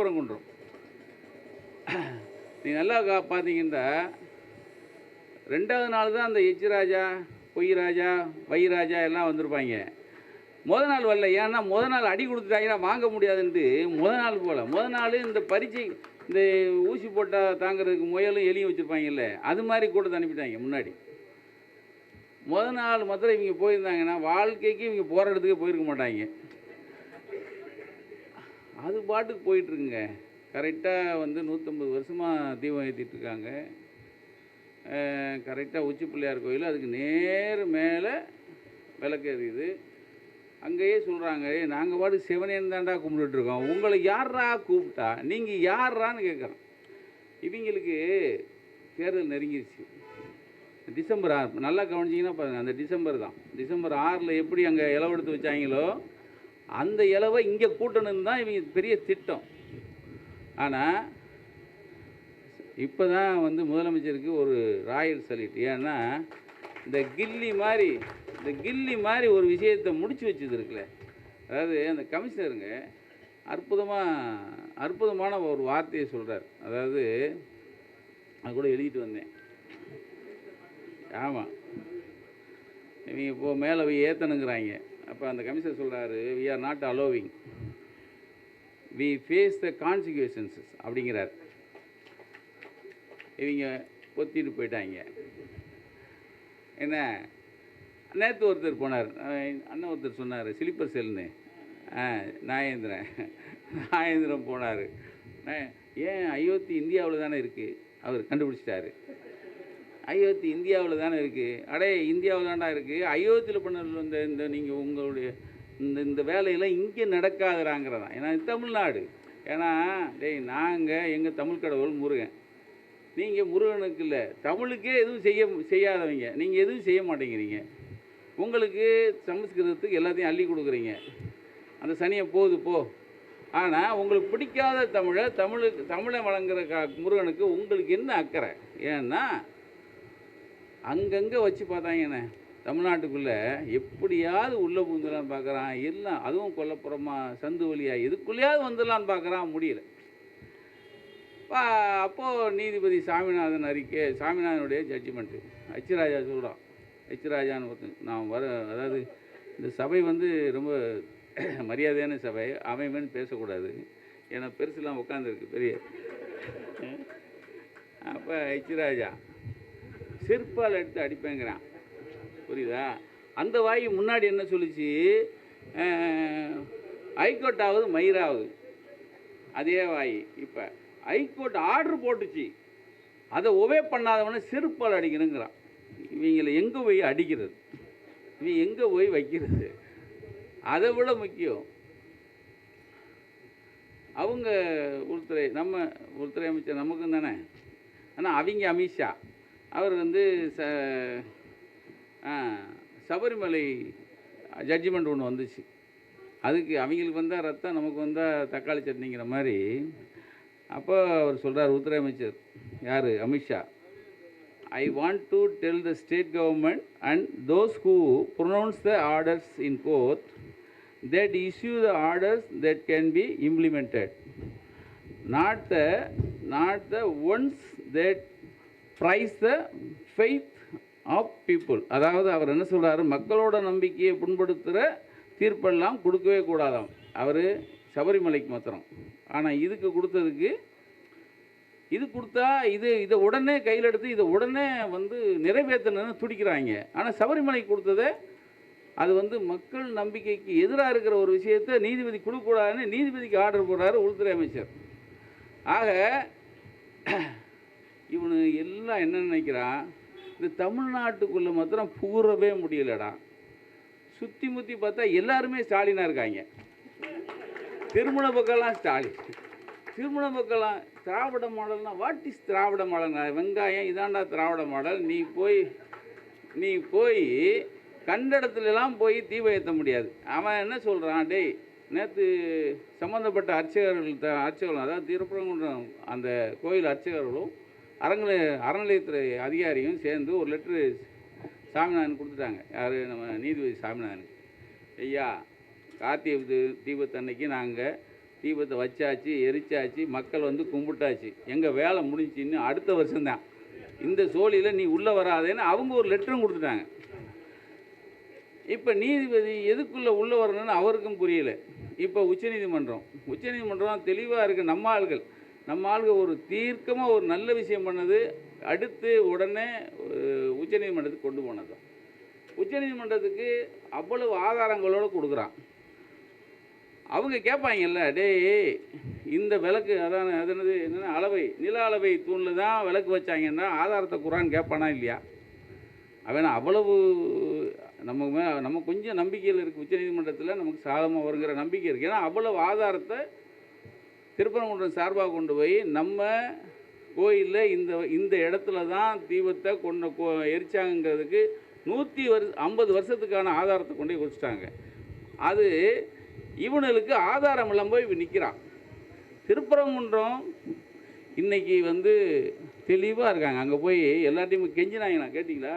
திருப்பரங்குன்றம் நீ நல்லா கா பார்த்தீங்கன்னா ரெண்டாவது நாள் தான் அந்த எச்சிராஜா ராஜா பொய் ராஜா வை ராஜா எல்லாம் வந்திருப்பாங்க. முத நாள் வரல. ஏன்னா முத நாள் அடி கொடுத்துட்டாங்கன்னா வாங்க முடியாதுன்ட்டு முத நாள் போகல முத நாள் இந்த பரீட்சை இந்த ஊசி போட்டால் தாங்கிறதுக்கு முயலும் எலியும் வச்சுருப்பாங்கல்ல அது மாதிரி கூட்டத்தை அனுப்பிட்டாங்க முன்னாடி. முத நாள் மாத்திரம் இவங்க போயிருந்தாங்கன்னா வாழ்க்கைக்கு இவங்க போகிற இடத்துக்கு போயிருக்க மாட்டாங்க. அது பாட்டுக்கு போயிட்டுருக்குங்க. கரெக்டாக வந்து நூற்றம்பது வருஷமாக தீபம் ஏற்றிட்டுருக்காங்க கரெக்டாக உச்சி பிள்ளையார் கோயில் அதுக்கு நேர் மேலே விளக்கு எறியுது அங்கேயே சொல்கிறாங்க நாங்கள் பாட்டு சிவனேன்னு தாண்டா கும்பிட்டுருக்கோம் உங்களை யாரா கூப்பிட்டா? நீங்கள் யாரான்னு கேட்குறோம் இவங்களுக்கு தேர்தல் நெருங்கிருச்சு. டிசம்பர் ஆறு நல்லா கவனிச்சிங்கன்னா பாருங்கள் அந்த டிசம்பர் தான். டிசம்பர் ஆறில் எப்படி அங்கே இலவெடுத்து வச்சாங்களோ அந்த இலவை இங்கே கூட்டணுன்னு தான் இவங்க பெரிய திட்டம். ஆனால் இப்போ தான் வந்து முதலமைச்சருக்கு ஒரு ராயல் சல்யூட். ஏன்னா இந்த கில்லி மாதிரி இந்த கில்லி மாதிரி ஒரு விஷயத்தை முடிச்சு வச்சது இருக்குல்ல. அதாவது அந்த கமிஷனருங்க அற்புதமாக அற்புதமான ஒரு வார்த்தையை சொல்கிறார் அதாவது அது கூட எழுதிட்டு வந்தேன். ஆமாம் இவங்க இப்போது மேலே போய் ஏற்றணுங்கிறாங்க அப்போ அந்த கமிஷனர் சொல்கிறாரு we are not allowing we face the consequences அப்படிங்கிறார். இவங்க பொத்திட்டு போயிட்டாங்க. என்ன? நேற்று ஒருத்தர் போனார். அண்ணன் ஒருத்தர் சொன்னார் ஸ்லீப்பர் செல்னு ஆ நாயேந்திரன் நாயேந்திரன் போனார். ஏன் அயோத்தி இந்தியாவில் தானே இருக்குது அவர் கண்டுபிடிச்சிட்டாரு. அயோத்தி இந்தியாவில் தானே இருக்குது அடே இந்தியாவில் தான்டா இருக்குது அயோத்தியில் பண்ண இந்த இந்த நீங்கள் உங்களுடைய இந்த இந்த வேலையெல்லாம் இங்கே நடக்காதுறாங்கிறதான். ஏன்னா தமிழ்நாடு. ஏன்னா டேய் நாங்கள் எங்கள் தமிழ் கடவுள் முருகன். நீங்கள் முருகனுக்கு இல்லை தமிழுக்கே எதுவும் செய்ய செய்யாதவங்க. நீங்கள் எதுவும் செய்ய மாட்டேங்கிறீங்க. உங்களுக்கு சமஸ்கிருதத்துக்கு எல்லாத்தையும் அள்ளி கொடுக்குறீங்க. அந்த சனியை போகுது போ. ஆனால் உங்களுக்கு பிடிக்காத தமிழை தமிழுக்கு தமிழை வழங்குற கா முருகனுக்கு உங்களுக்கு என்ன அக்கறை? ஏன்னா அங்கங்கே வச்சு பார்த்தாங்கண்ணே தமிழ்நாட்டுக்குள்ளே எப்படியாவது உள்ளே பூந்துடலான்னு பார்க்குறான். எல்லாம் அதுவும் கொல்லப்புறமா சந்து வழியா எதுக்குள்ளேயாவது வந்துடலான்னு பார்க்குறான். முடியல. பா அப்போது நீதிபதி சாமிநாதன் அறிக்கை சாமிநாதனுடைய ஜட்ஜ்மெண்ட்டு ஹச்ராஜா சொல்கிறான் ஹச்ராஜான்னு ஒருத்தன் நான் வர அதாவது இந்த சபை வந்து ரொம்ப மரியாதையான சபை. அமைமேன்னு பேசக்கூடாது. ஏன்னா பெருசுலாம் உட்காந்துருக்கு பெரிய. அப்போ ஹச்ராஜா செருப்பால் எடுத்து அடிப்பேங்கிறான். புரியுதா? அந்த வாய் முன்னாடி என்ன சொல்லிச்சு? ஹைகோர்ட் ஆகுது மயிராகுது அதே வாய். இப்போ ஹைகோர்ட் ஆர்டர் போட்டுச்சு. அதை ஒவே பண்ணாதவனை செருப்பால் அடிக்கணுங்கிறான். இவங்களை எங்கே போய் அடிக்கிறது? இவன் எங்கே போய் வைக்கிறது? அதை விட முக்கியம். அவங்க உள்துறை நம்ம உள்துறை அமைச்சர் நமக்கும் தானே ஆனால் அவங்க அமித்ஷா. அவர் வந்து ச சபரிமலை ஜட்ஜ்மெண்ட் ஒன்று வந்துச்சு. அதுக்கு அவங்களுக்கு வந்தால் ரத்தம் நமக்கு வந்தால் தக்காளி சட்னிங்கிற மாதிரி. அப்போ அவர் சொல்கிறார் உள்துறை அமைச்சர் யார் Amit Shah I want to tell the state government and those who pronounce the orders in court that issue the orders that can be implemented not the not the ones that praise the faith of people அதாவது அவர் என்ன சொல்கிறாரு மக்களோட நம்பிக்கையை புண்படுத்துகிற தீர்ப்பெல்லாம் கொடுக்கவே கூடாதாம். அவர் சபரிமலைக்கு மாத்திரம். ஆனால் இதுக்கு கொடுத்ததுக்கு இது கொடுத்தா இது இதை உடனே கையில் எடுத்து இதை உடனே வந்து நிறைவேற்றணும்னு துடிக்கிறாங்க. ஆனால் சபரிமலைக்கு கொடுத்ததை அது வந்து மக்கள் நம்பிக்கைக்கு எதிராக இருக்கிற ஒரு விஷயத்தை நீதிபதி கொடுக்கக்கூடாதுன்னு நீதிபதிக்கு ஆர்டர் போடுறாரு உள்துறை அமைச்சர். ஆக இவனு எல்லாம் என்ன நினைக்கிறான்? இந்த தமிழ்நாட்டுக்குள்ளே மாத்திரம் பூரவே முடியலடா. சுற்றி முற்றி பார்த்தா எல்லாருமே ஸ்டாலினாக இருக்காங்க. திருமண பக்கம்லாம் ஸ்டாலின். திருமண பக்கம்லாம் திராவிட மாடல்னா வாட் இஸ் திராவிட மாடல் வெங்காயம் இதாண்டா திராவிட மாடல். நீ போய் நீ போய் கண்ட இடத்துலலாம் போய் தீபம் ஏற்ற முடியாது. அவன் என்ன சொல்கிறான் டேய் நேற்று சம்மந்தப்பட்ட அர்ச்சகர்கள் அர்ச்சகர்களும் அதாவது திருப்பரங்குன்றம் அந்த கோயில் அர்ச்சகர்களும் அறநிலை அறநிலையத்துறை அதிகாரியும் சேர்ந்து ஒரு லெட்ரு சாமிநாதன் கொடுத்துட்டாங்க. யார்? நம்ம நீதிபதி சாமிநாதனுக்கு ஐயா கார்த்திகை தி- தீபத்தன்னைக்கு நாங்கள் தீபத்தை வச்சாச்சு எரிச்சாச்சு மக்கள் வந்து கும்பிட்டாச்சு. எங்கள் வேலை முடிஞ்சின்னு அடுத்த வருஷம்தான். இந்த சோழியில் நீ உள்ளே வராதேன்னு அவங்க ஒரு லெட்டரும் கொடுத்துட்டாங்க. இப்போ நீதிபதி எதுக்குள்ளே உள்ளே வரணும்னு அவருக்கும் புரியல. இப்போ உச்சநீதிமன்றம். உச்சநீதிமன்றம் தெளிவாக இருக்குது நம்ம ஆள்கள். நம்ம ஒரு தீர்க்கமாக ஒரு நல்ல விஷயம் பண்ணது அடுத்து உடனே உச்சநீதிமன்றத்துக்கு கொண்டு போனது. உச்சநீதிமன்றத்துக்கு அவ்வளவு ஆதாரங்களோடு கொடுக்குறான். அவங்க கேட்பாங்கல்ல டேய் இந்த விளக்கு அதான் அது என்னது என்னென்ன அளவை நில அளவை தூணில் தான் விளக்கு வச்சாங்கன்னா ஆதாரத்தை குரான் கேட்பானா இல்லையா? அவன் அவ்வளவு நம்ம நம்ம கொஞ்சம் நம்பிக்கையில் இருக்குது உச்சநீதிமன்றத்தில் நமக்கு சாதமாக வருங்கிற நம்பிக்கை இருக்குது ஏன்னா அவ்வளவு ஆதாரத்தை திருப்பரங்குன்றம் சார்பாக கொண்டு போய் நம்ம கோயிலில் இந்த இந்த இடத்துல தான் தீபத்தை கொண்டு கோ எரிச்சாங்கிறதுக்கு நூற்றி வரு ஐம்பது வருஷத்துக்கான ஆதாரத்தை கொண்டு போய் குடிச்சிட்டாங்க. அது இவனுக்கு ஆதாரம் இல்லாமல் போய் நிற்கிறான் திருப்பரங்குன்றம் இன்னைக்கு வந்து தெளிவாக இருக்காங்க. அங்கே போய் எல்லாத்தையும் கெஞ்சினாங்கண்ணா கேட்டிங்களா?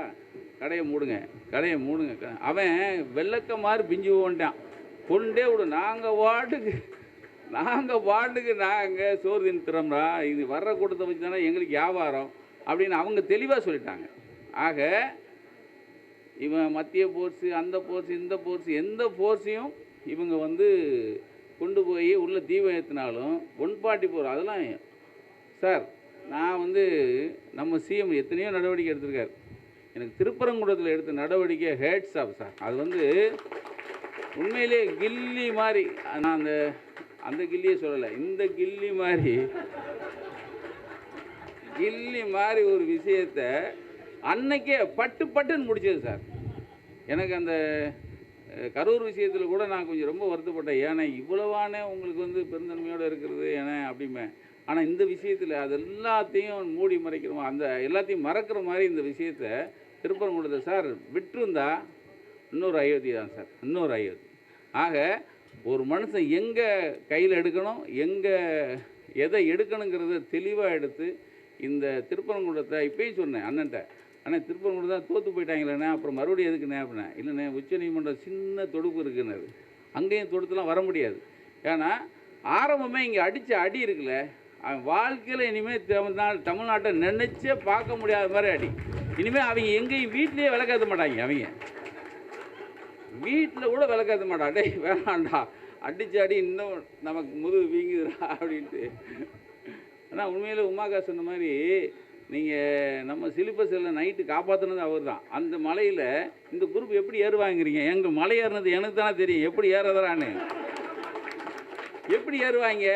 கடையை மூடுங்க கடையை மூடுங்க. அவன் வெள்ளக்க மாதிரி பிஞ்சு போன்ட்டான் கொண்டே விடு. நாங்கள் வாட்டுக்கு நாங்கள் பாட்டுக்கு நாங்கள் சோறு தின்னுறோம்டா இது வர்ற கூட்டத்தை வச்சு தானே எங்களுக்கு வியாபாரம் அப்படின்னு அவங்க தெளிவாக சொல்லிட்டாங்க. ஆக இவன் மத்திய போர்ஸு அந்த போர்ஸ் இந்த போர்ஸ் எந்த போர்ஸையும் இவங்க வந்து கொண்டு போய் உள்ளே தீபம் ஏற்றினாலும் ஒன் போகிறோம் அதெல்லாம் சார் நான் வந்து நம்ம சிஎம் எத்தனையோ நடவடிக்கை எடுத்திருக்காரு. எனக்கு திருப்பரங்குன்றத்தில் எடுத்த நடவடிக்கை ஹேட்ஸ் ஆஃப் சார் அது வந்து உண்மையிலே கில்லி மாதிரி. நான் அந்த அந்த கில்லியை சொல்லலை. இந்த கில்லி மாதிரி கில்லி மாதிரி ஒரு விஷயத்தை அன்னைக்கே பட்டு பட்டுன்னு முடிச்சது சார். எனக்கு அந்த கரூர் விஷயத்தில் கூட நான் கொஞ்சம் ரொம்ப வருத்தப்பட்டேன். ஏன்னா இவ்வளவானே உங்களுக்கு வந்து பெருந்தன்மையோடு இருக்கிறது ஏன்னா அப்படிமே. ஆனால் இந்த விஷயத்தில் அது எல்லாத்தையும் மூடி மறைக்கிறோம். அந்த எல்லாத்தையும் மறக்கிற மாதிரி இந்த விஷயத்தை திருப்பரங்குடத்தை சார் விட்டுருந்தா இன்னொரு அயோத்தி தான் சார். இன்னொரு அயோத்தி. ஆக ஒரு மனுஷன் எங்கே கையில் எடுக்கணும் எங்கே எதை எடுக்கணுங்கிறத தெளிவாக எடுத்து இந்த திருப்பரங்குன்றத்தை இப்பயும் சொன்னேன் அண்ணன்ட்ட. ஆனால் திருப்பரங்குன்றம் தான் தோற்று போயிட்டாங்களேண்ணே அப்புறம் மறுபடியும் எதுக்குண்ணே அப்படின்னா இல்லைண்ணே உச்சநீதிமன்றம் சின்ன தொடுப்பு இருக்குன்னு அங்கேயும் தொடுத்துலாம் வர முடியாது. ஏன்னா ஆரம்பமே இங்கே அடித்த அடி இருக்குல்ல அவன் வாழ்க்கையில் இனிமேல் தமிழ்நாடு தமிழ்நாட்டை நினச்சே பார்க்க முடியாத மாதிரி அடி. இனிமேல் அவங்க எங்கேயும் வீட்லேயே விளக்காத மாட்டாங்க அவங்க. வீட்டில் கூட விளக்காத மாட்டான் டேய் வேணாண்டா அடிச்சு அடி இன்னும் நமக்கு முதுகு வீங்குதுடா அப்படின்ட்டு. ஆனால் உண்மையில் உமாக்கா சொன்ன மாதிரி நீங்கள் நம்ம சிலிப்பர் செல்லில் நைட்டு காப்பாற்றினது அவர் தான் அந்த மலையில் இந்த குரூப் எப்படி ஏறுவாங்கிறீங்க? எங்கள் மலை ஏறினது எனக்கு தானே தெரியும். எப்படி ஏறதுறான்னு எப்படி ஏறுவாங்க?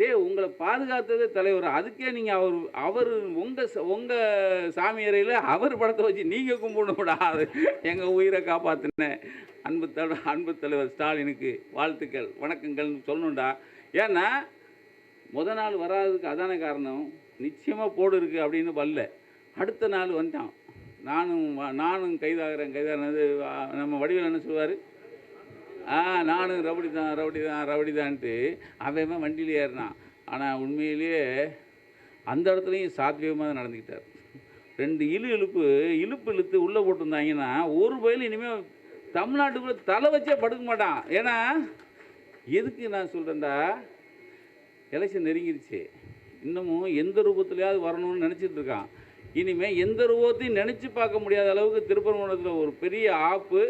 டேய் உங்களை பாதுகாத்தது தலைவர். அதுக்கே நீங்கள் அவர் அவர் உங்கள் உங்கள் சாமி அறையில் அவர் படத்தை வச்சு நீங்கள் கும்பிடணும்டா அது எங்கள் உயிரை காப்பாற்றின அன்பு தல அன்பு தலைவர் ஸ்டாலினுக்கு வாழ்த்துக்கள் வணக்கங்கள்னு சொல்லணும்டா. ஏன்னா முத நாள் வராததுக்கு அதான காரணம்? நிச்சயமாக போடு இருக்குது அப்படின்னு வரல. அடுத்த நாள் வந்துட்டான். நானும் நானும் கைதாகிறேன் கைதாகிறது நம்ம வடிவில் என்ன சொல்லுவார்? ஆ நானும் ரவுடி தான் ரவுடி தான் ரவுடி தான்ட்டு அவன் வண்டியில் ஏறினான். ஆனால் உண்மையிலேயே அந்த இடத்துலையும் சாத்வியமாக தான் நடந்துக்கிட்டார். ரெண்டு இழு இழுப்பு இழுப்பு இழுத்து உள்ளே போட்டிருந்தாங்கன்னா ஒரு பயில் இனிமேல் தமிழ்நாட்டுக்குள்ளே தலை வச்சே படுக்க மாட்டான். ஏன்னா எதுக்கு நான் சொல்கிறேன்டா எலெக்ஷன் நெருங்கிருச்சு. இன்னமும் எந்த ரூபத்துலையாவது வரணும்னு நினச்சிட்டு இருக்கான். இனிமேல் எந்த ரூபத்தையும் நினச்சி பார்க்க முடியாத அளவுக்கு திருப்பரங்குன்றத்தில் ஒரு பெரிய ஆப்பு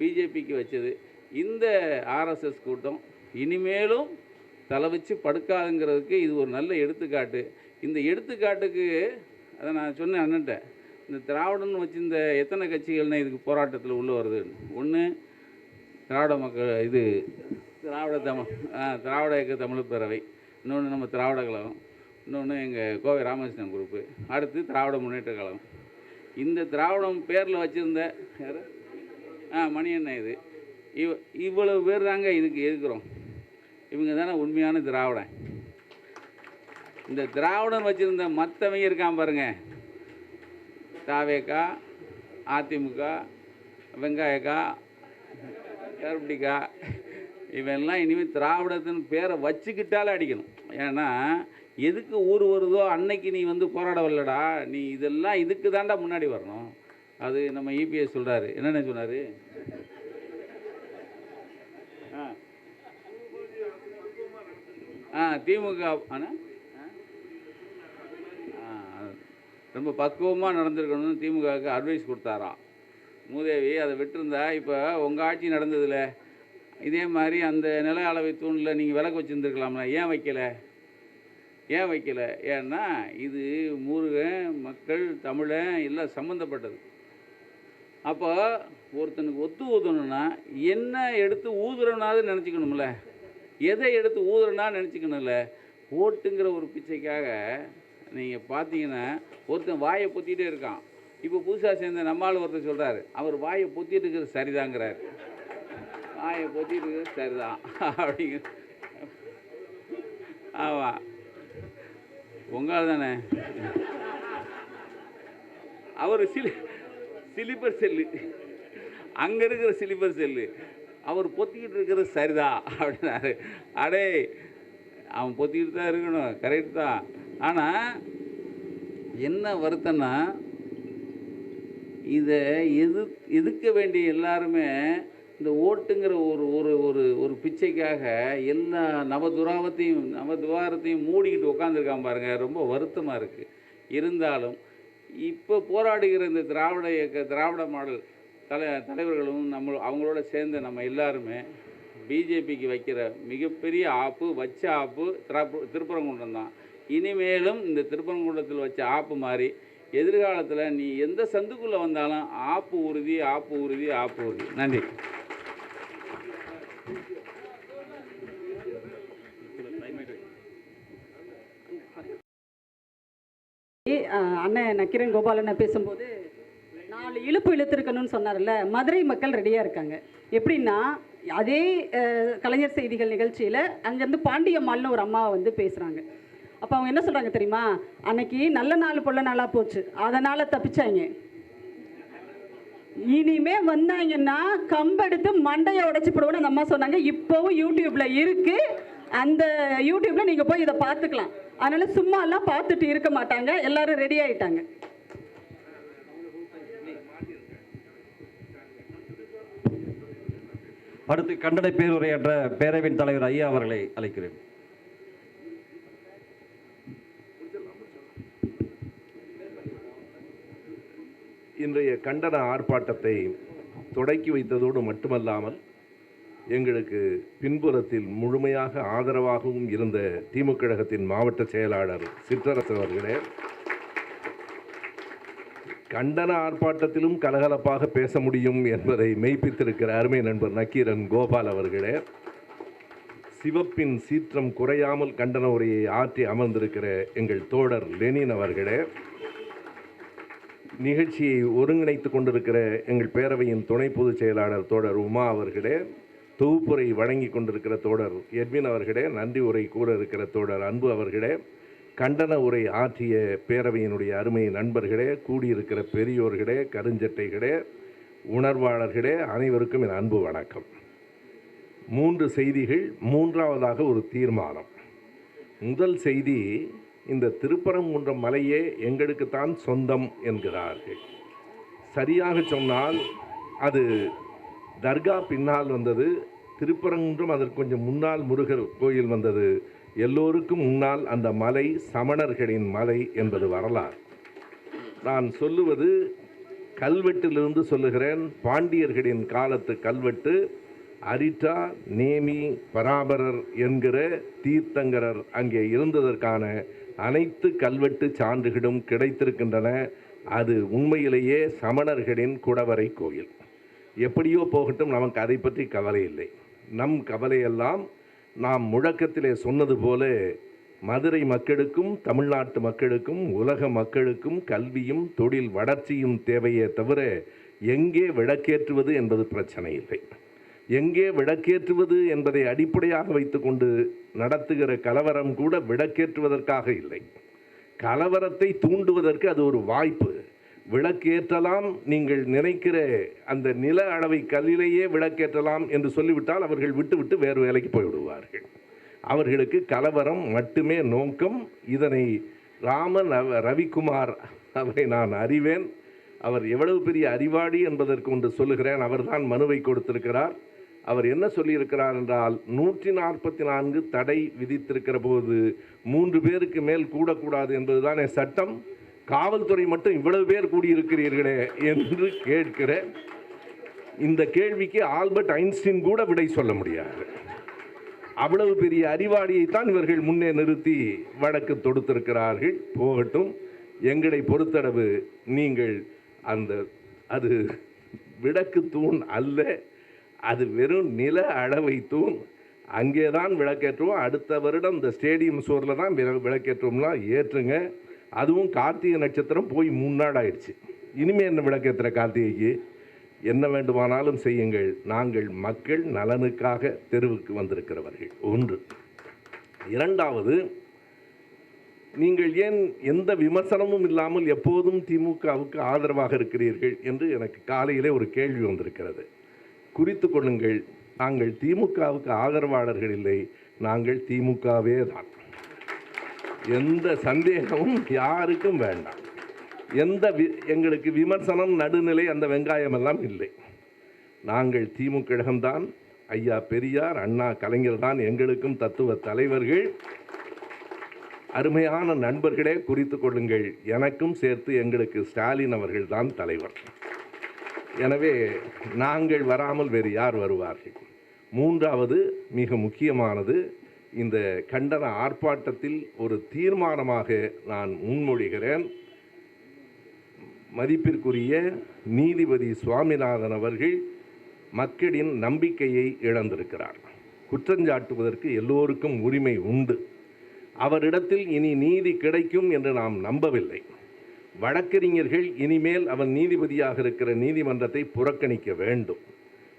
பிஜேபிக்கு வச்சது. இந்த ஆர்எஸ்எஸ் கூட்டம் இனிமேலும் தலை வச்சு படுக்காதுங்கிறதுக்கு இது ஒரு நல்ல எடுத்துக்காட்டு. இந்த எடுத்துக்காட்டுக்கு அதை நான் சொன்னேன் அண்ணன்ட்ட. இந்த திராவிடன்னு வச்சிருந்த எத்தனை கட்சிகள்னு இதுக்கு போராட்டத்தில் உள்ள வருது. ஒன்று திராவிட மக்கள் இது திராவிட தமிழ் ஆ, திராவிட இயக்க தமிழ் பேரவை. இன்னொன்று நம்ம திராவிட கழகம். இன்னொன்று எங்கள் கோவை ராமகிருஷ்ணன் குரூப்பு. அடுத்து திராவிட முன்னேற்ற கழகம். இந்த திராவிடம் பேரில் வச்சுருந்த யார்? ஆ மணியண்ணன் இது. இவ் இவ்வளவு பேர் தாங்க இதுக்கு எதுக்குறோம்? இவங்க தானே உண்மையான திராவிடன். இந்த திராவிடன் வச்சுருந்த மற்றவங்க இருக்கான் பாருங்க. தாவேக்கா அதிமுக வெங்காயக்கா கருப்பட்டிக்கா இவெல்லாம் இனிமேல் திராவிடத்தின் பேரை வச்சுக்கிட்டாலே அடிக்கணும். ஏன்னா எதுக்கு ஊர் வருதோ அன்னைக்கு நீ வந்து போராட வரலடா நீ இதெல்லாம் இதுக்கு தாண்டா முன்னாடி வரணும். அது நம்ம இபிஎஸ் சொல்கிறாரு என்னென்ன சொன்னார் ஆ ஆ திமுக ஆனா? ஆ, ரொம்ப பக்குவமாக நடந்திருக்கணும்னு திமுகவுக்கு அட்வைஸ் கொடுத்தாராம். மூதேவி அதை விட்டுருந்தா இப்போ உங்கள் ஆட்சி நடந்ததுல? இதே மாதிரி அந்த நில அளவை தூணில் நீங்கள் விளக்கு வச்சுருந்துருக்கலாம்ல ஏன் வைக்கலை? ஏன் வைக்கல? ஏன்னா இது முருகன் மக்கள் தமிழன் எல்லாம் சம்மந்தப்பட்டது அப்போ ஒருத்தனுக்கு ஒத்து ஊதணும்னா என்ன எடுத்து ஊதுறனாவது நினச்சிக்கணும்ல? எதை எடுத்து ஊதுறனா நினச்சிக்கணும்ல. ஓட்டுங்கிற ஒரு பிச்சைக்காக நீங்கள் பார்த்தீங்கன்னா ஒருத்தன் வாயை பொத்திகிட்டே இருக்கான். இப்போ புதுசாக சேர்ந்த நம்மால் ஒருத்தர் சொல்கிறாரு அவர் வாயை பொத்திட்டு இருக்கிறது சரிதாங்கிறாரு. வாயை பொத்திட்டு இருக்கிறது சரிதான். அப்படிங்கிற ஆமாம் உங்களால் தானே அவர் சிலி சிலிப்பர் செல்லு. அங்கே இருக்கிற ஸ்லீப்பர் செல்லு. அவர் பொத்திக்கிட்டு இருக்கிறது சரிதான் அப்படின்னாரு. அடே அவன் பொத்திக்கிட்டு தான் இருக்கணும் கரெக்ட் தான். ஆனால் என்ன வருத்தம்னா இதை எது எதுக்க வேண்டிய எல்லாருமே இந்த ஓட்டுங்கிற ஒரு ஒரு ஒரு ஒரு பிச்சைக்காக எல்லா நவதுராவத்தையும் நவதுவாரத்தையும் மூடிக்கிட்டு உட்காந்துருக்கான் பாருங்கள் ரொம்ப வருத்தமாக இருக்குது இருந்தாலும் இப்போ போராடுகிற இந்த திராவிட இயக்க திராவிட மாடல் தலை தலைவர்களும் நம்ம அவங்களோட சேர்ந்து நம்ம எல்லாருமே பிஜேபிக்கு வைக்கிற மிகப்பெரிய ஆப்பு வச்ச ஆப்பு திராப்பு திருப்பரங்குன்றம் தான். இனிமேலும் இந்த திருப்பரங்குன்றத்தில் வச்ச ஆப்பு மாதிரி எதிர்காலத்தில் நீ எந்த சந்துக்குள்ளே வந்தாலும் ஆப்பு உறுதி ஆப்பு உறுதி ஆப்பு உறுதி. நன்றி. அண்ணன் நக்கிரன் கோபாலன் பேசும்போது இழுப்பு இழுத்துருக்கணும்னு சொன்னார்ல மதுரை மக்கள் ரெடியாக இருக்காங்க. எப்படின்னா அதே கலைஞர் செய்திகள் நிகழ்ச்சியில் அங்கேருந்து பாண்டியம்மாள்னு ஒரு அம்மாவை வந்து பேசுகிறாங்க அப்போ அவங்க என்ன சொல்கிறாங்க தெரியுமா? அன்னைக்கு நல்ல நாள் பொல்ல நாளாக போச்சு. அதனால் தப்பிச்சாங்க. இனிமே வந்தாங்கன்னா கம்பெடுத்து மண்டையை உடைச்சி போடுவோம்னு அந்த அம்மா சொன்னாங்க. இப்போவும் யூடியூப்ல இருக்கு. அந்த யூடியூப்ல நீங்க போய் இதை பார்த்துக்கலாம். அதனால சும்மாலாம் பார்த்துட்டு இருக்க மாட்டாங்க. எல்லாரும் ரெடி ஆயிட்டாங்க. அடுத்து கண்டன பேருரையாற்ற பேரவையின் தலைவர் ஐயா அவர்களை அழைக்கிறேன். இன்றைய கண்டன ஆர்ப்பாட்டத்தை தொடக்கி வைத்ததோடு மட்டுமல்லாமல் எங்களுக்கு பின்புறத்தில் முழுமையாக ஆதரவாகவும் இருந்த திமுக கழகத்தின் மாவட்ட செயலாளர் சிற்றரசு அவர்களே கண்டன ஆர்ப்பாட்டத்திலும் கலகலப்பாக பேச முடியும் என்பதை மெய்ப்பித்திருக்கிற அருமை நண்பர் நக்கீரன் கோபால் அவர்களே. சிவப்பின் சீற்றம் குறையாமல் கண்டன உரையை ஆற்றி அமர்ந்திருக்கிற எங்கள் தோழர் லெனின் அவர்களே. நிகழ்ச்சியை ஒருங்கிணைத்துக் கொண்டிருக்கிற எங்கள் பேரவையின் துணை பொதுச் செயலாளர் தோழர் உமா அவர்களே. தொகுப்புரை வழங்கி கொண்டிருக்கிற தோழர் எட்வின் அவர்களே. நன்றி உரை கூற இருக்கிற தோழர் அன்பு அவர்களே. கண்டன உரை ஆற்றிய பேரவையினுடைய அருமை நண்பர்களே கூடியிருக்கிற பெரியோர்களே கருஞ்சட்டைகளே உணர்வாளர்களே அனைவருக்கும் என் அன்பு வணக்கம். மூன்று செய்திகள் மூன்றாவதாக ஒரு தீர்மானம். முதல் செய்தி இந்த திருப்பரங்குன்றம் மலையே எங்களுக்குத்தான் சொந்தம் என்கிறார்கள். சரியாக சொன்னால் அது தர்கா பின்னால் வந்தது திருப்பரங்குன்றம் அதற்கு கொஞ்சம் முன்னால் முருகர் கோயில் வந்தது எல்லோருக்கும் முன்னால் அந்த மலை சமணர்களின் மலை என்பது வரலாறு. நான் சொல்லுவது கல்வெட்டிலிருந்து சொல்லுகிறேன் பாண்டியர்களின் காலத்து கல்வெட்டு அரிட்டா நேமி பராபரர் என்கிற தீர்த்தங்கரர் அங்கே இருந்ததற்கான அனைத்து கல்வெட்டு சான்றுகளும் கிடைத்திருக்கின்றன. அது உண்மையிலேயே சமணர்களின் குடவரை கோயில். எப்படியோ போகட்டும் நமக்கு அதை பற்றி கவலை இல்லை. நம் கவலையெல்லாம் நாம் முழக்கத்திலே சொன்னது போல மதுரை மக்களுக்கும் தமிழ்நாட்டு மக்களுக்கும் உலக மக்களுக்கும் கல்வியும் தொழில் வளர்ச்சியும் தேவையே தவிர எங்கே விளக்கேற்றுவது என்பது பிரச்சனை இல்லை. எங்கே விளக்கேற்றுவது என்பதை அடிப்படையாக வைத்துக்கொண்டு நடத்துகிற கலவரம் கூட விளக்கேற்றுவதற்காக இல்லை. கலவரத்தை தூண்டுவதற்கு அது ஒரு வாய்ப்பு. விளக்கேற்றலாம் நீங்கள் நினைக்கிற அந்த நில அளவை கல்லிலேயே விளக்கேற்றலாம் என்று சொல்லிவிட்டால் அவர்கள் விட்டுவிட்டு வேறு வேலைக்கு போய்விடுவார்கள். அவர்களுக்கு கலவரம் மட்டுமே நோக்கம். இதனை ராமன் அவ- ரவிக்குமார் அவரை நான் அறிவேன். அவர் எவ்வளவு பெரிய அறிவாளி என்பதற்கு ஒன்று சொல்லுகிறேன். அவர்தான் மனுவை கொடுத்திருக்கிறார். அவர் என்ன சொல்லியிருக்கிறார் என்றால் நூற்றி நாற்பத்தி நான்கு தடை விதித்திருக்கிற போது மூன்று பேருக்கு மேல் கூடக்கூடாது என்பதுதானே சட்டம். காவல்துறை மட்டும் இவ்வளவு பேர் கூடியிருக்கிறீர்களே என்று கேட்கிற இந்த கேள்விக்கு ஆல்பர்ட் ஐன்ஸ்டீன் கூட விடை சொல்ல முடியாது. அவ்வளவு பெரிய அறிவாளியைத்தான் இவர்கள் முன்னே நிறுத்தி வழக்கு தொடுத்திருக்கிறார்கள். போகட்டும் எங்களை பொறுத்தளவு நீங்கள் அந்த அது விளக்கு தூண் அல்ல அது வெறும் நில அளவை தூண். அங்கே தான் விளக்கேற்றுவோம். அடுத்த வருடம் இந்த ஸ்டேடியம் சோரில் தான் விள- விளக்கேற்றுவோம்லாம் ஏற்றுங்க. அதுவும் கார்த்திகை நட்சத்திரம் போய் மூணு நாள் ஆயிடுச்சு. இனிமே என்ன விளக்கேற்றுற கார்த்திகைக்கு? என்ன வேண்டுமானாலும் செய்யுங்கள். நாங்கள் மக்கள் நலனுக்காக தெருவுக்கு வந்திருக்கிறவர்கள். ஒன்று. இரண்டாவது நீங்கள் ஏன் எந்த விமர்சனமும் இல்லாமல் எப்போதும் திமுகவுக்கு ஆதரவாக இருக்கிறீர்கள் என்று எனக்கு காலையிலே ஒரு கேள்வி வந்திருக்கிறது. குறித்து கொள்ளுங்கள். நாங்கள் திமுகவுக்கு ஆதரவாளர்கள் இல்லை. நாங்கள் திமுகவே தான். எந்த சந்தேகமும் யாருக்கும் வேண்டாம். எந்த வி எங்களுக்கு விமர்சனம் நடுநிலை அந்த வெங்காயம் எல்லாம் இல்லை. நாங்கள் திமுக கழகம்தான். ஐயா பெரியார் அண்ணா கலைஞர் தான் எங்களுக்கும் தத்துவ தலைவர்கள். அருமையான நண்பர்களே குறித்து கொள்ளுங்கள். எனக்கும் சேர்த்து எங்களுக்கு ஸ்டாலின் அவர்கள் தான் தலைவர். எனவே நாங்கள் வராமல் வேறு யார் வருவார்கள்? மூன்றாவது மிக முக்கியமானது இந்த கண்டன ஆர்ப்பாட்டத்தில் ஒரு தீர்மானமாக நான் முன்மொழிகிறேன். மதிப்பிற்குரிய நீதிபதி சுவாமிநாதன் அவர்கள் மக்களின் நம்பிக்கையை இழந்திருக்கிறார். குற்றஞ்சாட்டுவதற்கு எல்லோருக்கும் உரிமை உண்டு. அவரிடத்தில் இனி நீதி கிடைக்கும் என்று நாம் நம்பவில்லை. வழக்கறிஞர்கள் இனிமேல் அவன் நீதிபதியாக இருக்கிற நீதிமன்றத்தை புறக்கணிக்க வேண்டும்.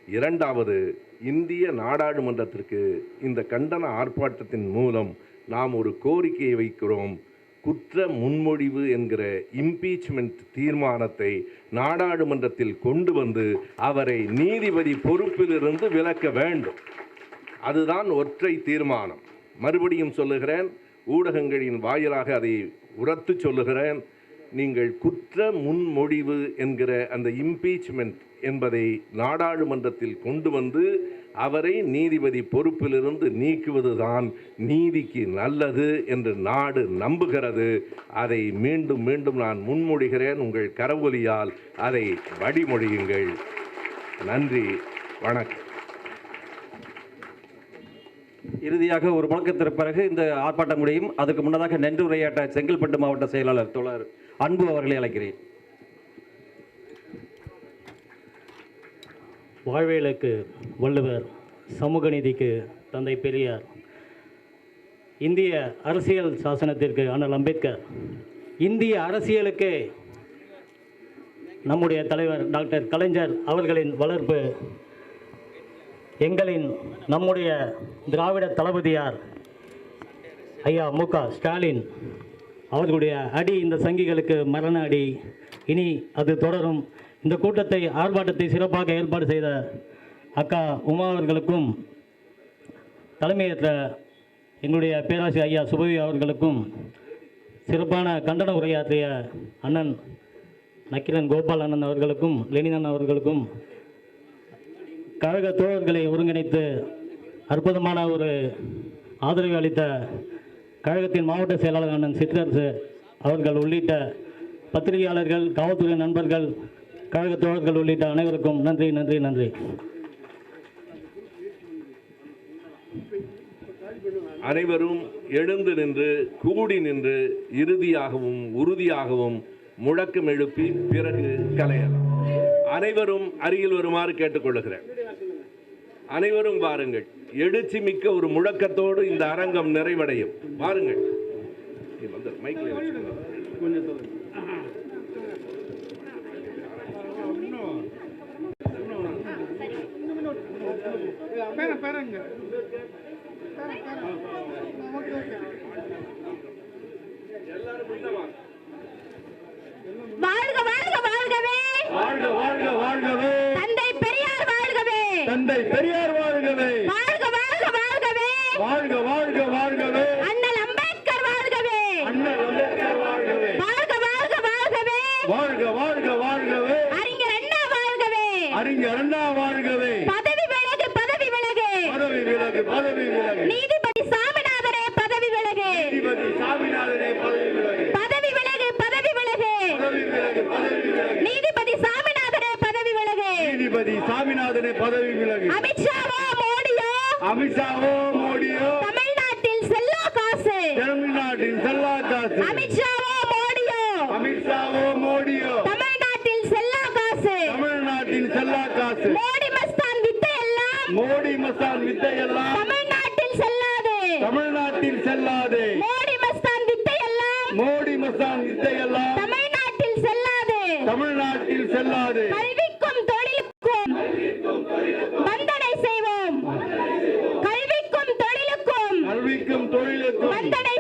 இரண்டாவது இந்திய நாடாளுமன்றத்திற்கு இந்த கண்டன ஆர்ப்பாட்டத்தின் மூலம் நாம் ஒரு கோரிக்கையை வைக்கிறோம். குற்ற முன்மொழிவு என்கிற இம்பீச்மெண்ட் தீர்மானத்தை நாடாளுமன்றத்தில் கொண்டு வந்து அவரை நீதிபதி பொறுப்பிலிருந்து விலக்க வேண்டும். அதுதான் ஒற்றை தீர்மானம். மறுபடியும் சொல்லுகிறேன் ஊடகங்களின் வாயிலாக அதை உரத்து சொல்லுகிறேன். நீங்கள் குற்ற முன்மொழிவு என்கிற அந்த இம்பீச்மெண்ட் என்பதை நாடாளுமன்றத்தில் கொண்டு வந்து அவரை நீதிபதி பொறுப்பிலிருந்து நீக்குவதுதான் நீதிக்கு நல்லது என்று நாடு நம்புகிறது. அதை மீண்டும் மீண்டும் நான் முன்மொழிகிறேன். உங்கள் கரவொலியால் அதை வழிமொழியுங்கள் நன்றி. வணக்கம். இறுதியாக ஒரு முழக்கத்திற்கு பிறகு இந்த ஆர்ப்பாட்டம் முடியும். அதுக்கு முன்னதாக நன்றி உரையாற்ற செங்கல்பட்டு மாவட்ட செயலாளர் தோழர் அன்பு அவர்களை அழைக்கிறேன். வாழ்வியலுக்கு வள்ளுவர் சமூக நீதிக்கு தந்தை பெரியார் இந்திய அரசியல் சாசனத்திற்கு அண்ணல் அம்பேத்கர் இந்திய அரசியலுக்கு நம்முடைய தலைவர் டாக்டர் கலைஞர் அவர்களின் வளர்ப்பு எங்களின் நம்முடைய திராவிட தளபதியார் ஐயா மு க ஸ்டாலின் அவர்களுடைய அடி இந்த சங்கிகளுக்கு மரண அடி. இனி அது தொடரும். இந்த கூட்டத்தை ஆர்ப்பாட்டத்தை சிறப்பாக ஏற்பாடு செய்த அக்கா உமா அவர்களுக்கும் தலைமையேற்ற எங்களுடைய பேராசிரியர் ஐயா சுபவி அவர்களுக்கும் சிறப்பான கண்டன உரையாற்றிய அண்ணன் நக்கிரன் கோபால் அண்ணன் அவர்களுக்கும் லெனினன் அவர்களுக்கும் கழக தோழர்களை ஒருங்கிணைத்து அற்புதமான ஒரு ஆதரவு அளித்த கழகத்தின் மாவட்ட செயலாளர் அண்ணன் சிற்றரசு அவர்கள் உள்ளிட்ட பத்திரிகையாளர்கள் காவல்துறை நண்பர்கள் கழக தோழர்கள் உள்ளிட்ட அனைவருக்கும் நன்றி நன்றி நன்றி. அனைவரும் எழுந்து நின்று கூடி நின்று இறுதியாகவும் உறுதியாகவும் முழக்கம் எழுப்பி பிறகு கலையலாம். அனைவரும் அருகில் வருமாறு கேட்டுக்கொள்கிறேன் அனைவரும் வாருங்கள். எழுச்சி மிக்க ஒரு முழக்கத்தோடு இந்த அரங்கம் நிறைவடையும். வாருங்கள். நீ வந்து மைக்கில் வச்சுக்கோ. வாழ்க வாழ்க வாழ்கவே வாழ்க வாழ்க வாழ்கவே தந்தை பெரியார் வாழ்கவே தந்தை பெரியார் வாழ்கவே வாழ்க வாழ்க வாழ்கவே வாழ்க வாழ்க வாழ்கவே அண்ணல் அம்பேத்கர் வாழ்கவே அண்ணல் அம்பேத்கர் வாழ்கவே வாழ்க வாழ்க வாழ்கவே வாழ்க வாழ்க வாழ்கவே அறிஞர் அண்ணா வாழ்கவே அறிஞர் அண்ணா வாழ்கவே பதவி விலகு பதவி சாமிநாதனே பதவி விலகு பதவி விலகு பதவி விலகு பதவி விலகு பதவி விலகு நீதிபதி சாமிநாதனே பதவி விலகு நீதிபதி சாமிநாதனே பதவி விலகு அமித்ஷாவோ மோடியோ அமித்ஷாவோ மோடியோ தமிழ்நாட்டில் செல்லா காசு தமிழ்நாட்டின் செல்லா காசு அமித்ஷாவோ மோடியோ. அமித்ஷாவோ மோடியோ. தமிழ்நாட்டில் செல்லா காசு தமிழ்நாட்டின் செல்லா காசு மோடி மஸ்தான் வித்தை எல்லாம் மோடி மஸ்தான் வித்தையெல்லாம். தமிழ்நாட்டில் செல்லாது. தமிழ்நாட்டில் செல்லாது. மோடி மஸ்தான் வித்தை எல்லாம் மோடி மஸ்தான் வித்தையெல்லாம். தமிழ்நாட்டில் செல்லாது. தமிழ்நாட்டில் செல்லாது. கல்விக்கும் தொழிலுக்கும் வந்தனை செய்வோம். கல்விக்கும் தொழிலுக்கும் கல்விக்கும் தொழிலுக்கும். வந்தனை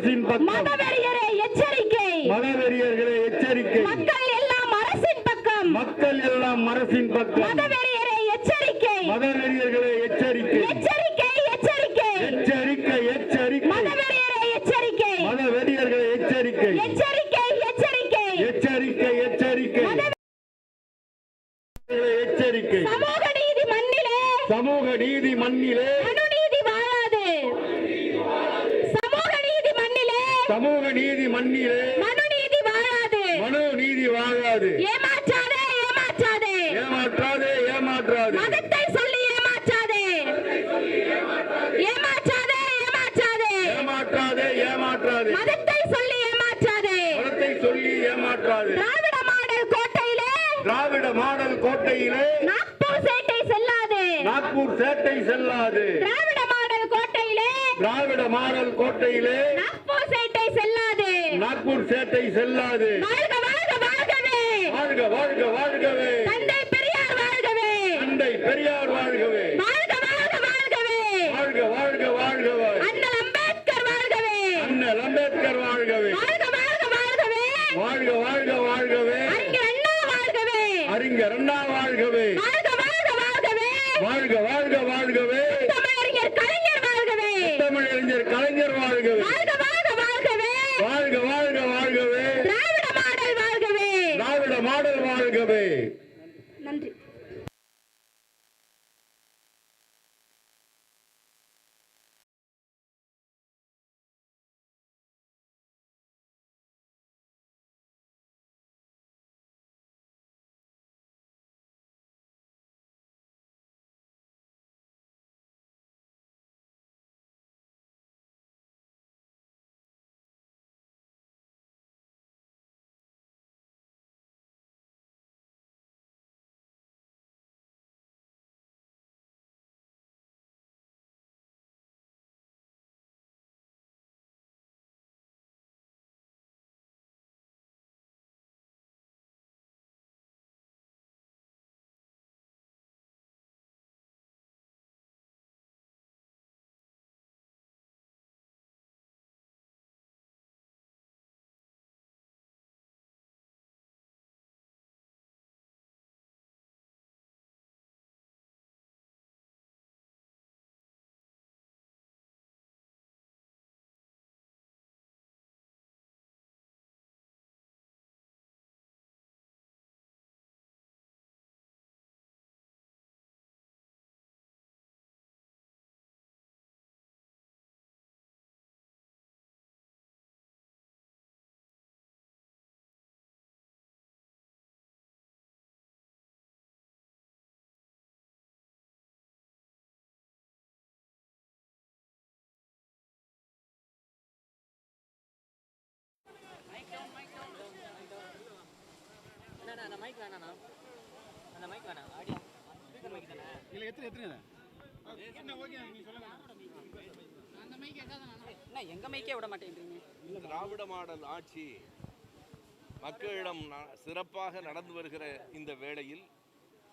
அரசின் பக்கம். மதவெறியரை எச்சரிக்கை. மதவெறியர்களே எச்சரிக்கை. மக்கள் எல்லாம் அரசின் பக்கம். மக்கள் எல்லாம் அரசின் பக்கம். மதவெறியரை எச்சரிக்கை. மதவெறியர்களே எச்சரிக்கை எச்சரிக்கை எச்சரிக்கை மதவெறியரை எச்சரிக்கை மதவெறியர்களே எச்சரிக்கை எச்சரிக்கை எச்சரிக்கை எச்சரிக்கை எச்சரிக்கை எச்சரிக்கை சமூக நீதி மண்ணிலே சமூக நீதி மண்ணிலே அணுநீதி வாழாது சமூக நீதி மண்ணிலே சமூக நீதி மண்ணிலே மனுநீதி வாழாது மனோ நீதி வாழாது ஏமாற்றாதே ஏமாற்றாதே ஏமாற்றாதே ஏமாற்றாதே மதத்தை சொல்லி ஏமாற்றாதே ஏமாற்றாதே ஏமாற்றாதே ஏமாற்றாதே ஏமாற்றாதே மதத்தை சொல்லி ஏமாற்றாதே மதத்தை சொல்லி ஏமாற்றாதே திராவிட மாடல் கோட்டையிலே திராவிட மாடல் கோட்டையிலே நாக்பூர் சேட்டை செல்லாது நாக்பூர் சேட்டை செல்லாது திராவிட மாடல் கோட்டையிலே திராவிட மாடல் கோட்டையிலே நாக்பூர் சேட்டை செல்லாது நாக்பூர் சேட்டை செல்லாது வாழ்க வாழ்க வாழ்கவே வாழ்க வாழ்க வாழ்கவே எங்க மைக்கே விட மாட்டேங்கிறீங்க திராவிட மாடல் ஆட்சி மக்களிடம் சிறப்பாக நடந்து வருகிற இந்த வேளையில்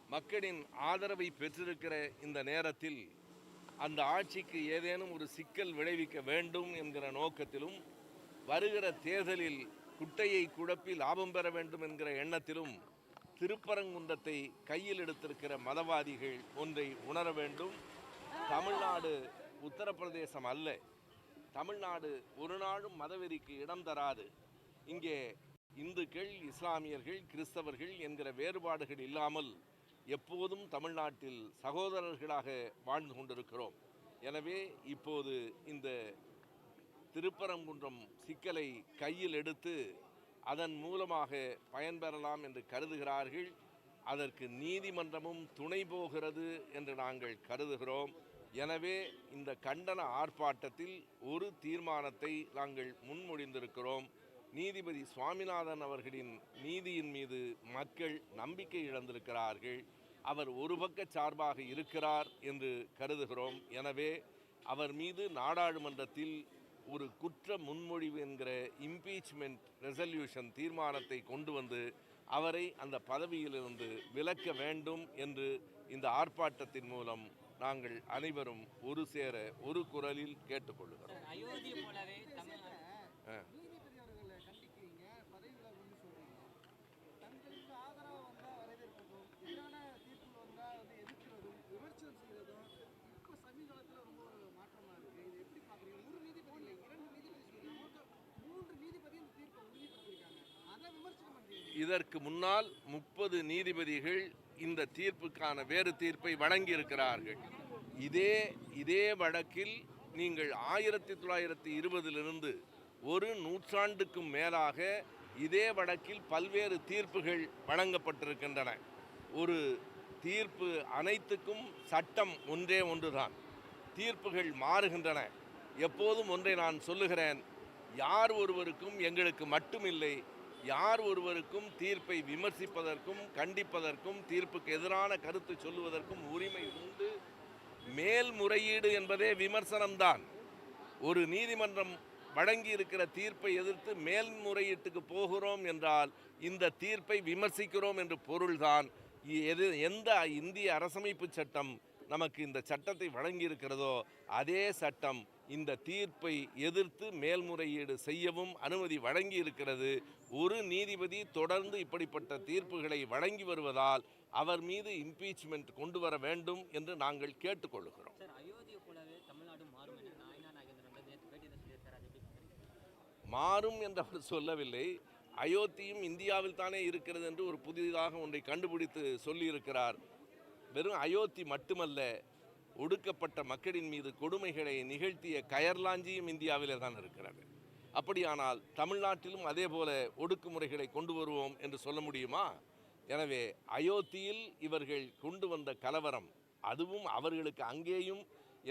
மக்களின் ஆதரவை பெற்றிருக்கிற இந்த நேரத்தில் அந்த ஆட்சிக்கு ஏதேனும் ஒரு சிக்கல் விளைவிக்க வேண்டும் என்கிற நோக்கத்திலும் வருகிற தேர்தலில் குட்டையை குழப்பி லாபம் பெற வேண்டும் என்கிற எண்ணத்திலும் திருப்பரங்குன்றத்தை கையில் எடுத்திருக்கிற மதவாதிகள் ஒன்றை உணர வேண்டும். தமிழ்நாடு உத்தரப்பிரதேசம் அல்ல. தமிழ்நாடு ஒரு நாளும் மதவெறிக்கு இடம் தராது. இங்கே இந்துக்கள் இஸ்லாமியர்கள் கிறிஸ்தவர்கள் என்கிற வேறுபாடுகள் இல்லாமல் எப்போதும் தமிழ்நாட்டில் சகோதரர்களாக வாழ்ந்து கொண்டிருக்கிறோம். எனவே இப்போது இந்த திருப்பரங்குன்றம் சிக்கலை கையில் எடுத்து அதன் மூலமாக பயன்பெறலாம் என்று கருதுகிறார்கள். அதற்கு நீதிமன்றமும் துணை போகிறது என்று நாங்கள் கருதுகிறோம். எனவே இந்த கண்டன ஆர்ப்பாட்டத்தில் ஒரு தீர்மானத்தை நாங்கள் முன்மொழிந்திருக்கிறோம். நீதிபதி சுவாமிநாதன் அவர்களின் நீதியின் மீது மக்கள் நம்பிக்கை இழந்திருக்கிறார்கள். அவர் ஒரு பக்க சார்பாக இருக்கிறார் என்று கருதுகிறோம். எனவே அவர் மீது நாடாளுமன்றத்தில் ஒரு குற்ற முன்மொழிவு என்கிற இம்பீச்மெண்ட் ரெசல்யூஷன் தீர்மானத்தை கொண்டு வந்து அவரை அந்த பதவியிலிருந்து விலக்க வேண்டும் என்று இந்த ஆர்ப்பாட்டத்தின் மூலம் நாங்கள் அனைவரும் ஒரு சேர ஒரு குரலில் கேட்டுக்கொள்கிறோம் அயோத்தி போலவே தமிழ்நாடு ஆ. நீதிபதி அவர்களை கண்டிக்கிறீங்க பதவி விலகுன்னு சொல்றீங்க தங்களுக்கு ஆதரவாக வந்தால் வரவேற்பதும் எதிரான தீர்ப்பு வந்தால் வந்து எதிர்க்கிறதும் விமர்சனம் செய்யறதும் இப்போ சமீபத்தில் ரொம்ப ஒரு மாற்றமா இருக்கு இது எப்படி பார்க்குறீங்க ஒரு நீதிபதி இல்லை இரண்டு நீதிபதி சொல்றீங்க மூன்று நீதிபதி இந்த தீர்ப்பை உறுதிப்படுத்தியிருக்காங்க அதை விமர்சனம் பண்றீங்க இதற்கு முன்னால் முப்பது நீதிபதிகள் இந்த தீர்ப்புக்கான வேறு தீர்ப்பை வழங்கியிருக்கிறார்கள். இதே இதே வழக்கில் நீங்கள் ஆயிரத்தி தொள்ளாயிரத்தி இருபதிலிருந்து ஒரு நூற்றாண்டுக்கும் மேலாக இதே வழக்கில் பல்வேறு தீர்ப்புகள் வழங்கப்பட்டிருக்கின்றன. ஒரு தீர்ப்பு அனைத்துக்கும் சட்டம் ஒன்றே ஒன்றுதான். தீர்ப்புகள் மாறுகின்றன. எப்போதும் ஒன்றை நான் சொல்லுகிறேன். யார் ஒருவருக்கும் எங்களுக்கு மட்டுமில்லை. யார் ஒருவருக்கும் தீர்ப்பை விமர்சிப்பதற்கும் கண்டிப்பதற்கும் தீர்ப்புக்கு எதிரான கருத்து சொல்லுவதற்கும் உரிமை உண்டு. மேல்முறையீடு என்பதே விமர்சனம்தான். ஒரு நீதிமன்றம் வழங்கி இருக்கிற தீர்ப்பை எதிர்த்து மேல்முறையீட்டுக்கு போகிறோம் என்றால் இந்த தீர்ப்பை விமர்சிக்கிறோம் என்று பொருள்தான். எது எந்த இந்திய அரசமைப்பு சட்டம் நமக்கு இந்த சட்டத்தை வழங்கியிருக்கிறதோ அதே சட்டம் இந்த தீர்ப்பை எதிர்த்து மேல்முறையீடு செய்யவும் அனுமதி வழங்கி இருக்கிறது ஒரு நீதிபதி தொடர்ந்து இப்படிப்பட்ட தீர்ப்புகளை வழங்கி வருவதால் அவர் மீது இம்பீச்மெண்ட் கொண்டு வர வேண்டும் என்று நாங்கள் கேட்டுக்கொள்கிறோம். மாறும் என்று அவர் சொல்லவில்லை. அயோத்தியும் இந்தியாவில் தானே இருக்கிறது என்று ஒரு புதிதாக ஒன்றை கண்டுபிடித்து சொல்லியிருக்கிறார். வெறும் அயோத்தி மட்டுமல்ல ஒடுக்கப்பட்ட மக்களின் மீது கொடுமைகளை நிகழ்த்திய கயர்லாஞ்சியும் இந்தியாவிலே தான் இருக்கிறது. அப்படியானால் தமிழ்நாட்டிலும் அதே போல ஒடுக்குமுறைகளை கொண்டு வருவோம் என்று சொல்ல முடியுமா? எனவே அயோத்தியில் இவர்கள் கொண்டு வந்த கலவரம் அதுவும் அவர்களுக்கு அங்கேயும்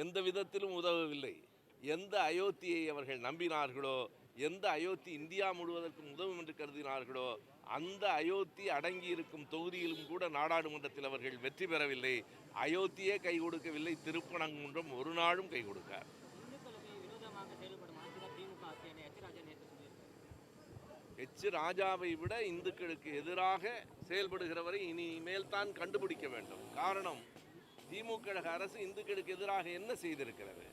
எந்த விதத்திலும் உதவவில்லை. எந்த அயோத்தியை அவர்கள் நம்பினார்களோ எந்த அயோத்தி இந்தியா முழுவதற்கும் உதவும் என்று கருதினார்களோ அந்த அயோத்தி அடங்கி இருக்கும் தொகுதியிலும் கூட நாடாளுமன்றத்தில் அவர்கள் வெற்றி பெறவில்லை. அயோத்தியே கை கொடுக்கவில்லை. திருப்பனங்குன்றம் ஒரு நாளும் கை கொடுக்கார் எச் ராஜாவை விட இந்துக்களுக்கு எதிராக செயல்படுகிறவரை இனிமேல் தான் கண்டுபிடிக்க வேண்டும். காரணம் திமுக அரசு இந்துக்களுக்கு எதிராக என்ன செய்திருக்கிறது?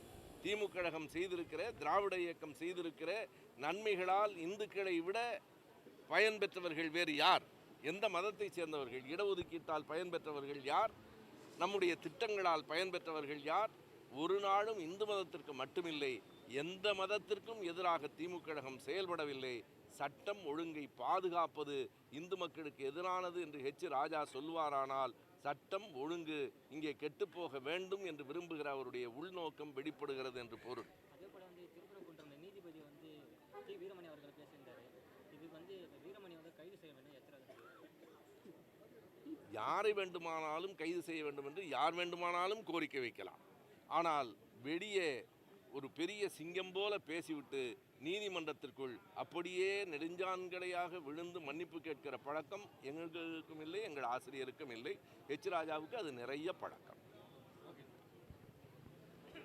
திமுக செய்திருக்கிற திராவிட இயக்கம் செய்திருக்கிற நன்மைகளால் இந்துக்களை விட பயன் பெற்றவர்கள் வேறு யார்? எந்த மதத்தைச் சேர்ந்தவர்கள்? இடஒதுக்கீட்டால் பயன் பெற்றவர்கள் யார்? நம்முடைய திட்டங்களால் பயன் பெற்றவர்கள் யார்? ஒரு நாளும் இந்து மதத்திற்கு மட்டுமில்லை. எந்த மதத்திற்கும் எதிராக திமுக கழகம் செயல்படவில்லை. சட்டம் ஒழுங்கை பாதுகாப்பது இந்து மக்களுக்கு எதிரானது என்று ஹெச் ராஜா சொல்வாரானால் சட்டம் ஒழுங்கு இங்கே கெட்டுப்போக வேண்டும் என்று விரும்புகிற அவருடைய உள்நோக்கம் வெளிப்படுகிறது என்று பொருள் அதே போல வந்து திருப்பரங்குன்றம் நீதிபதி வந்து டி வீரமணி அவர்கள் பேசியிருந்தாரு இதுக்கு வந்து வீரமணி வந்து கைது செய்ய வேண்டும் எச் ராஜா யாரை வேண்டுமானாலும் கைது செய்ய வேண்டும் என்று யார் வேண்டுமானாலும் கோரிக்கை வைக்கலாம். ஆனால் வெளியே ஒரு பெரிய சிங்கம் போல பேசிவிட்டு நீதிமன்றத்திற்குள் அப்படியே நெடுஞ்சான்கடையாக விழுந்து மன்னிப்பு கேட்கிற பழக்கம் எங்களுக்கும் இல்லை எங்கள் ஆசிரியருக்கும் இல்லை. எச். ராஜாவுக்கு அது நிறைய பழக்கம்.